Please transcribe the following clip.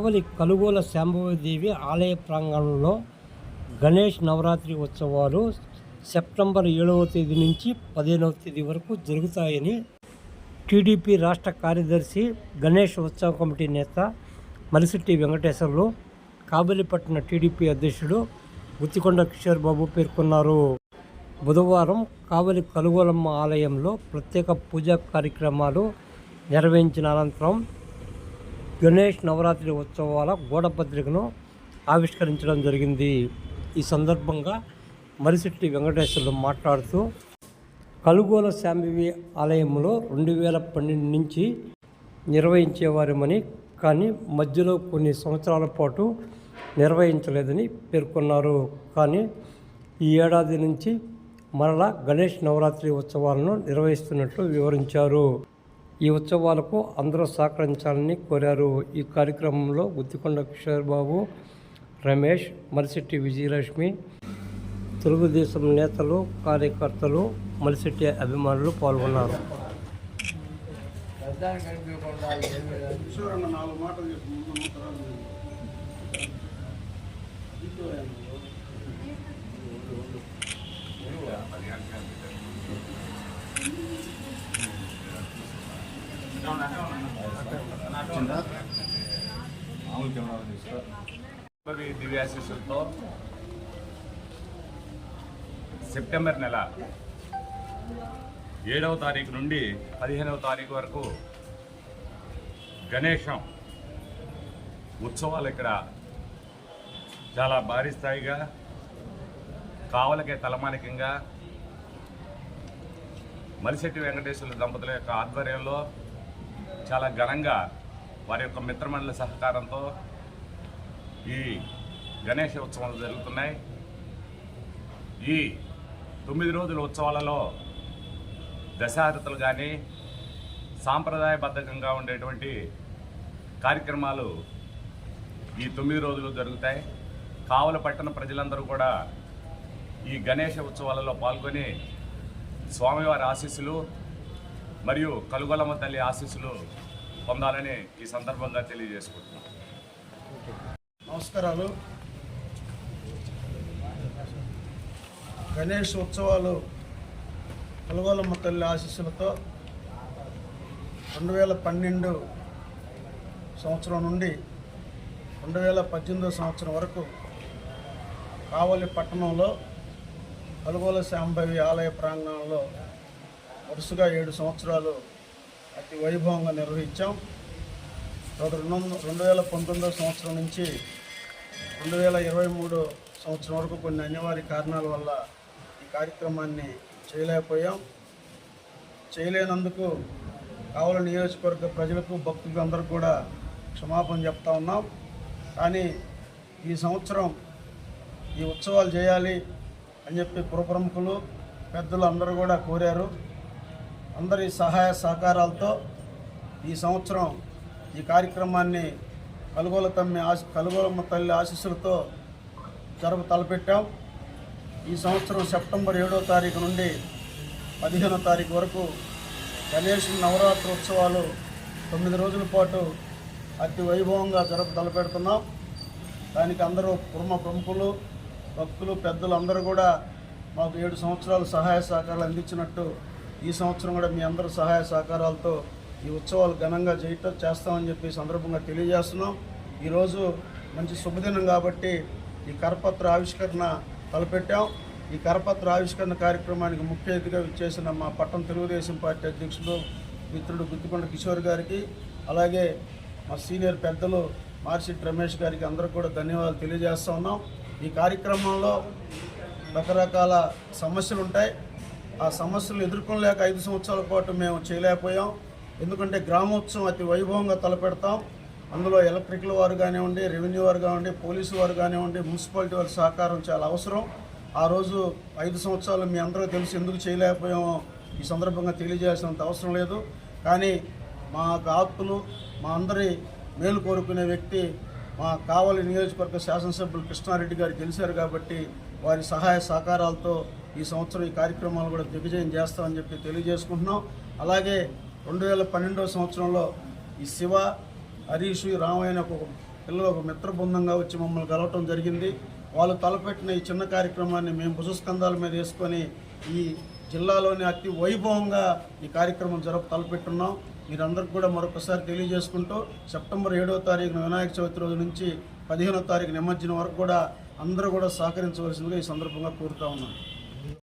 కావలి కలుగోల శాంభవదేవి ఆలయ ప్రాంగణంలో గణేష్ నవరాత్రి ఉత్సవాలు సెప్టెంబర్ ఏడవ తేదీ నుంచి పదిహేనవ తేదీ వరకు జరుగుతాయని టీడీపీ రాష్ట్ర కార్యదర్శి గణేష్ ఉత్సవ కమిటీ నేత మలిసిట్టి వెంకటేశ్వర్లు కాబలిపట్టిన టీడీపీ అధ్యక్షుడు గుత్తికొండ కిషోర్ బాబు పేర్కొన్నారు. బుధవారం కావలి కలుగోలమ్మ ఆలయంలో ప్రత్యేక పూజా కార్యక్రమాలు నిర్వహించిన అనంతరం గణేష్ నవరాత్రి ఉత్సవాల గోడపత్రికను ఆవిష్కరించడం జరిగింది. ఈ సందర్భంగా మరిశెట్టి వెంకటేశ్వర్లు మాట్లాడుతూ కలుగోల శాంబివి ఆలయంలో రెండు వేల పన్నెండు నుంచి నిర్వహించేవారమని కానీ మధ్యలో కొన్ని సంవత్సరాల పాటు నిర్వహించలేదని పేర్కొన్నారు. కానీ ఈ ఏడాది నుంచి మరలా గణేష్ నవరాత్రి ఉత్సవాలను నిర్వహిస్తున్నట్లు వివరించారు. ఈ ఉత్సవాలకు అందరూ సహకరించాలని కోరారు. ఈ కార్యక్రమంలో గుత్తికొండ కిషోర్ బాబు రమేష్ మరిశెట్టి విజయలక్ష్మి తెలుగుదేశం నేతలు కార్యకర్తలు మలిశెట్టి అభిమానులు పాల్గొన్నారు. నాలుగు మాటలు చెప్పు సెప్టెంబర్ నెల ఏడవ తారీఖు నుండి పదిహేనవ తారీఖు వరకు గణేశం ఉత్సవాలు ఇక్కడ చాలా భారీ స్థాయిగా కావలకే తలమానికంగా మలిశెట్టి వెంకటేశ్వర దంపతుల యొక్క ఆధ్వర్యంలో చాలా ఘనంగా వారి యొక్క మిత్రమండలి సహకారంతో ఈ గణేష ఉత్సవాలు జరుగుతున్నాయి. ఈ తొమ్మిది రోజుల ఉత్సవాలలో దశారథులు కానీ సాంప్రదాయబద్ధకంగా ఉండేటువంటి కార్యక్రమాలు ఈ తొమ్మిది రోజులు జరుగుతాయి. కావల పట్టణ ప్రజలందరూ కూడా ఈ గణేష ఉత్సవాలలో పాల్గొని స్వామివారి ఆశీస్సులు మరియు కలుగొలమ్మ తల్లి ఆశీస్సులు పొందాలని ఈ సందర్భంగా తెలియజేసుకుంటున్నాం. నమస్కారాలు. గణేష్ ఉత్సవాలు కలుగోలమ్మ తల్లి ఆశీస్సులతో రెండు వేల పన్నెండు సంవత్సరం నుండి రెండు వేల పద్దెనిమిదో సంవత్సరం వరకు కావలి పట్టణంలో కలుగోల శాంభవి ఆలయ ప్రాంగణంలో వరుసగా ఏడు సంవత్సరాలు అతి వైభవంగా నిర్వహించాం. రెండు రెండు వేల పంతొమ్మిదో సంవత్సరం నుంచి రెండు వేల ఇరవై మూడు సంవత్సరం వరకు కొన్ని అనివార్య కారణాల వల్ల ఈ కార్యక్రమాన్ని చేయలేకపోయాం. చేయలేనందుకు కావల నియోజకవర్గ ప్రజలకు భక్తులకు అందరూ కూడా క్షమాపణ చెప్తా ఉన్నాం. కానీ ఈ సంవత్సరం ఈ ఉత్సవాలు చేయాలి అని చెప్పి పురప్రముఖులు పెద్దలు అందరూ కూడా కోరారు. అందరి సహాయ సహకారాలతో ఈ సంవత్సరం ఈ కార్యక్రమాన్ని కలుగోల తమ్మి ఆశ కలుగోలమ్మ తల్లి ఆశీస్సులతో జరుపు తలపెట్టాం. ఈ సంవత్సరం సెప్టెంబర్ ఏడో తారీఖు నుండి పదిహేనో తారీఖు వరకు గణేష్ నవరాత్రి ఉత్సవాలు తొమ్మిది రోజుల పాటు అతి వైభవంగా జరుపు తలపెడుతున్నాం. దానికి అందరూ కుర్మ ప్రముఖులు భక్తులు పెద్దలు అందరూ కూడా మాకు ఏడు సంవత్సరాలు సహాయ సహకారాలు అందించినట్టు ఈ సంవత్సరం కూడా మీ అందరి సహాయ సహకారాలతో ఈ ఉత్సవాలు ఘనంగా చేయటం చేస్తామని చెప్పి సందర్భంగా తెలియజేస్తున్నాం. ఈరోజు మంచి శుభదినం కాబట్టి ఈ కరపత్ర ఆవిష్కరణ తలపెట్టాం. ఈ కరపత్ర ఆవిష్కరణ కార్యక్రమానికి ముఖ్య అతిథిగా విచ్చేసిన మా పట్టణ తెలుగుదేశం పార్టీ అధ్యక్షుడు మిత్రుడు గుత్తికొండ కిషోర్ గారికి అలాగే మా సీనియర్ పెద్దలు మార్సిట్ రమేష్ గారికి అందరూ కూడా ధన్యవాదాలు తెలియజేస్తా ఉన్నాం. ఈ కార్యక్రమంలో రకరకాల సమస్యలు ఉంటాయి ఆ సమస్యలు ఎదుర్కొనలేక ఐదు సంవత్సరాల పాటు మేము చేయలేకపోయాం. ఎందుకంటే గ్రామోత్సవం అతి వైభవంగా తలపెడతాం. అందులో ఎలక్ట్రికల్ వారు కానివ్వండి రెవెన్యూ వారు కానివ్వండి పోలీసు వారు కానివ్వండి మున్సిపాలిటీ వారి సహకారం చాలా అవసరం. ఆ రోజు ఐదు సంవత్సరాలు మీ అందరూ తెలిసి ఎందుకు చేయలేకపోయామో ఈ సందర్భంగా తెలియజేయాల్సినంత అవసరం లేదు. కానీ మా ఆత్తులు మా అందరి మేలు కోరుకునే వ్యక్తి మా కావలి నియోజకవర్గ శాసనసభ్యులు కృష్ణారెడ్డి గారు గెలిచారు కాబట్టి వారి సహాయ సహకారాలతో ఈ సంవత్సరం ఈ కార్యక్రమాలు కూడా దిగ్విజయం చేస్తామని చెప్పి తెలియజేసుకుంటున్నాం. అలాగే రెండు వేల పన్నెండవ సంవత్సరంలో ఈ శివ హరీష్ రామయ్య ఒక పిల్లలు ఒక మిత్ర బృందంగా వచ్చి మమ్మల్ని కలవటం జరిగింది. వాళ్ళు తలపెట్టిన ఈ చిన్న కార్యక్రమాన్ని మేము భుజస్కంధాల మీద వేసుకొని ఈ జిల్లాలోని అతి వైభవంగా ఈ కార్యక్రమం జరుపు తలపెట్టున్నాం. మీరందరికీ కూడా మరొకసారి తెలియజేసుకుంటూ సెప్టెంబర్ ఏడవ తారీఖున వినాయక చవితి రోజు నుంచి పదిహేనో తారీఖు నిమజ్జనం వరకు కూడా అందరూ కూడా సహకరించవలసిందిగా ఈ సందర్భంగా కోరుతా ఉన్నాను